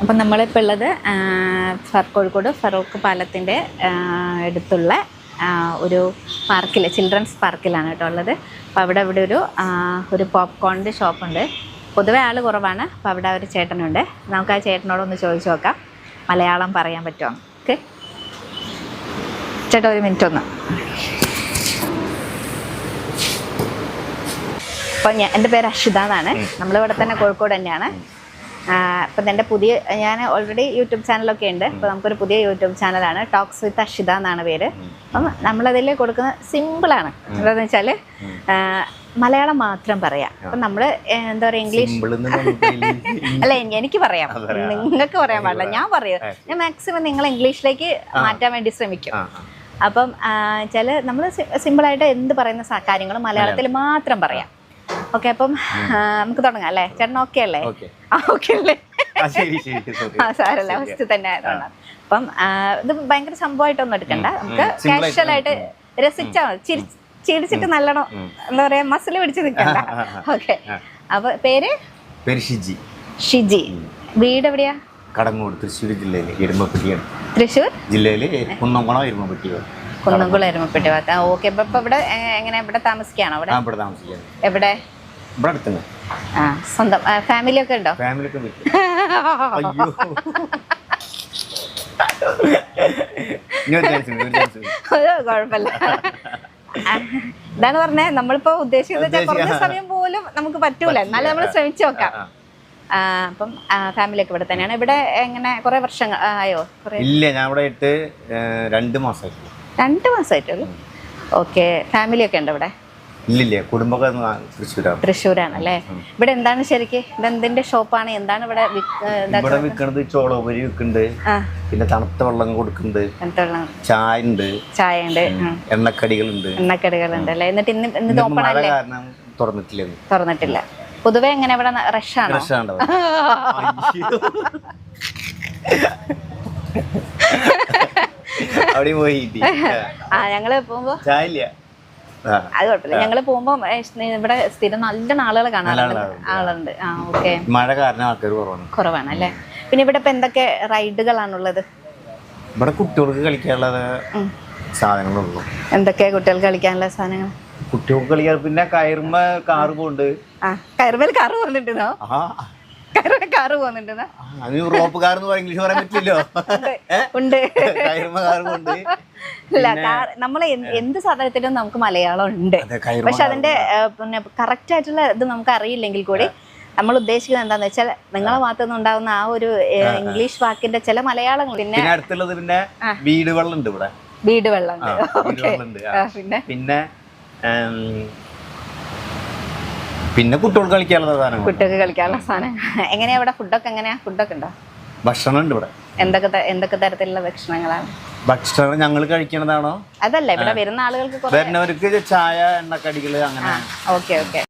അപ്പം നമ്മളിപ്പോൾ ഉള്ളത് ഫർ- കോഴിക്കോട് ഫറൂഖ് പാലത്തിന്റെ അടുത്തുള്ള ഒരു പാർക്കിൽ ചിൽഡ്രൻസ് പാർക്കിലാണ് കേട്ടോ ഉള്ളത്. അപ്പോൾ അവിടെ ഇവിടെ ഒരു ഒരു പോപ്കോണിന്റെ ഷോപ്പുണ്ട്. പൊതുവെ ആൾ കുറവാണ് അപ്പോൾ അവിടെ ഒരു ചേട്ടനുണ്ട്. നമുക്ക് ആ ചേട്ടനോടൊന്ന് ചോദിച്ചു നോക്കാം. മലയാളം പറയാൻ പറ്റുമോ? ഓക്കെ. ചേട്ടാ ഒരു മിനിറ്റ് ഒന്ന്. അപ്പോൾ ഞാൻ എന്റെ പേര് അഷിത എന്നാണ്. നമ്മളിവിടെ തന്നെ കോഴിക്കോട് തന്നെയാണ്. അപ്പം എന്റെ പുതിയ ഞാൻ ഓൾറെഡി യൂട്യൂബ് ചാനലൊക്കെ ഉണ്ട്. അപ്പോൾ നമുക്കൊരു പുതിയ യൂട്യൂബ് ചാനലാണ്. ടോക്സ് വിത്ത് അഷിത എന്നാണ് പേര്. അപ്പം നമ്മളതിൽ കൊടുക്കുന്ന സിമ്പിളാണ് എന്താണെന്ന് വെച്ചാൽ മലയാളം മാത്രം പറയാം. അപ്പം നമ്മൾ എന്താ പറയുക ഇംഗ്ലീഷ് അല്ല എനി- എനിക്ക് പറയാം. നിങ്ങൾക്ക് പറയാൻ പാടില്ല. ഞാൻ പറയും. ഞാൻ മാക്സിമം നിങ്ങൾ ഇംഗ്ലീഷിലേക്ക് മാറ്റാൻ വേണ്ടി ശ്രമിക്കും. അപ്പം ചില നമ്മൾ സിമ്പിളായിട്ട് എന്ത് പറയുന്ന കാര്യങ്ങളും മലയാളത്തിൽ മാത്രം പറയാം. ഓക്കെ അപ്പം നമുക്ക് തുടങ്ങാം അല്ലേ? ചേട്ടൻ ഓക്കെ അല്ലേ? ഓക്കെ അല്ലേ? സാരല്ല ഫസ്റ്റ് തന്നെ ആയതുകൊണ്ട് അപ്പം ഇത് ഭയങ്കര സംഭവമായിട്ടൊന്നും എടുക്കണ്ട. നമുക്ക് കാഷ്വലായിട്ട് രസിച്ചാ കാഷ്വൽ ആയിട്ട് രസിച്ചാൽ മതി. ചിരിച്ചിട്ട് നല്ലോണം എന്താ പറയാ മസിൽ പിടിച്ച് നിൽക്കണ്ട. ഓക്കെ അപ്പൊ പേര്? പേര് ഷിജി. ഷിജി. വീട് എവിടെയാ? കടങ്ങോട് തൃശ്ശൂർ ജില്ലയിലെ എരുമപ്പെട്ടിയാണ്. തൃശ്ശൂർ? ജില്ലയിലെ കുന്നംകുളം എരുമപ്പെട്ടി കുന്നംകുളം എരുമപ്പെട്ടി ഭാഗത്ത്. ഓക്കെ ഇവിടെ എങ്ങനെ? ഇവിടെ താമസിക്കുകയാണോ ഇവിടെ എവിടെ? ഇവിടെ അടുത്തുണ്ട്. ആ സ്വന്തം ഫാമിലി ഒക്കെ ഉണ്ടോ? ഫാമിലി ഒക്കെ അയ്യോ. ഇനി ഒരു chance ഉണ്ട്, ഒരു chance ഉണ്ട്. അത് കുഴപ്പമില്ല. ഇതാണ് പറഞ്ഞേ നമ്മളിപ്പോ ഉദ്ദേശിക്കുന്നത് വെച്ചാൽ കുറഞ്ഞ സമയം പോലും നമുക്ക് പറ്റൂല. എന്നാലും നമ്മൾ ശ്രമിച്ചു നോക്കാം. ആ. ആ, അപ്പം ഫാമിലി ഒക്കെ ഇവിടെ തന്നെയാണ്. ഇവിടെ എങ്ങനെ കുറെ വർഷങ്ങൾ ആയോ കുറെ ഇല്ല ഞാൻ ഇവിടെ ഇട്ട് രണ്ട് മാസമായിട്ടുള്ളൂ. രണ്ട് മാസമായിട്ടുള്ളൂ. ഓക്കെ ഫാമിലി ഒക്കെ ഉണ്ട് ഇവിടെ? ഇല്ലില്ല കുടുംബം ഒന്ന് തൃശ്ശൂരാണ് തൃശ്ശൂരാണല്ലേ? ഇവിടെ എന്താണ് ശരിക്ക്? ഇതെന്തിന്റെ ഷോപ്പാണ്? എന്താണ് ഇവിടെ ഇവിടെ വിൽക്കണത് ചോളോപരി വിൽക്കുന്നുണ്ട്. പിന്നെ തണുത്ത വെള്ളം കൊടുക്കുന്നുണ്ട്. ചായ ഉണ്ട് ചായ ഉണ്ട്. എണ്ണക്കടികളുണ്ട്. എണ്ണക്കടികളുണ്ട് അല്ലേ? എന്നിട്ട് ഇന്ന് ഇന്ന് ഓപ്പൺ അല്ലേ തുറന്നിട്ടില്ല തുറന്നിട്ടില്ല. പൊതുവെ എങ്ങനെ ഇവിടെ റഷാണ് റഷാണ് അവിടെ പോയി. ആ ഞങ്ങൾ പോകുമ്പോ ചായ ഇല്ല. അത് കുഴപ്പമില്ല. ഞങ്ങൾ പോകുമ്പോ ഇവിടെ സ്ഥിരം നല്ല ആളുകൾ കാണാറുണ്ട്. ആളുണ്ട്. ആ ഓക്കെ. മഴ കാരണം ആൾക്കാർ കുറവാണ്. കുറവാണ് അല്ലേ? പിന്നെ ഇവിടെ ഇപ്പൊ എന്തൊക്കെ റൈഡുകളാണുള്ളത്? ഇവിടെ കുട്ടികൾക്ക് കളിക്കാനുള്ളത് സാധനങ്ങളുള്ളൂ. എന്തൊക്കെ കുട്ടികൾക്ക് കളിക്കാനുള്ള സാധനങ്ങൾ കുട്ടികൾക്ക് കളിക്കാൻ പിന്നെ കയറുമ്പോ കാറ് പോണ്ട് ആ കയറുമേൽ കാറ് പോകുന്നുണ്ടെന്നോ കയറുമേൽ കാറ് അത് റോപ്പ് കാർ എന്ന് പറയാൻ ഇംഗ്ലീഷ് പറയാൻ പറ്റില്ലല്ലോ. ഉണ്ട് ഇല്ല നമ്മൾ എന്ത് സാധനത്തിലും നമുക്ക് മലയാളം ഉണ്ട്. പക്ഷെ അതിന്റെ പിന്നെ കറക്റ്റ് ആയിട്ടുള്ള ഇത് നമുക്ക് അറിയില്ലെങ്കിൽ കൂടി നമ്മൾ ഉദ്ദേശിക്കുന്നത് എന്താന്ന് വെച്ചാൽ നിങ്ങളെ ഭാഗത്തുനിന്ന് ഉണ്ടാകുന്ന ആ ഒരു ഇംഗ്ലീഷ് വാക്കിന്റെ ചില മലയാളങ്ങൾ. പിന്നെ അടുത്തുള്ളത് പിന്നെ വീട് വെള്ളം ഉണ്ട് ഇവിടെ വീട് വെള്ളം ഉണ്ട് പിന്നെ? പിന്നെ കുട്ടികൾക്ക് കളിക്കാനുള്ള സാധനം കുട്ടികൾക്ക് കളിക്കാനുള്ള സാധനം. എങ്ങനെയാ ഇവിടെ ഫുഡൊക്കെ എങ്ങനെയാ? ഫുഡൊക്കെ ഉണ്ടോ? ഭക്ഷണം ഉണ്ട് ഇവിടെ. എന്തൊക്കെ എന്തൊക്കെ തരത്തിലുള്ള ഭക്ഷണങ്ങളാണ്? ഭക്ഷണം ഞങ്ങൾ കഴിക്കണതാണോ? അതല്ല ഇവിടെ വരുന്ന ആളുകൾക്ക് വരുന്നവർക്ക് ചായ എണ്ണക്കടികൾ അങ്ങനെ. Okay okay.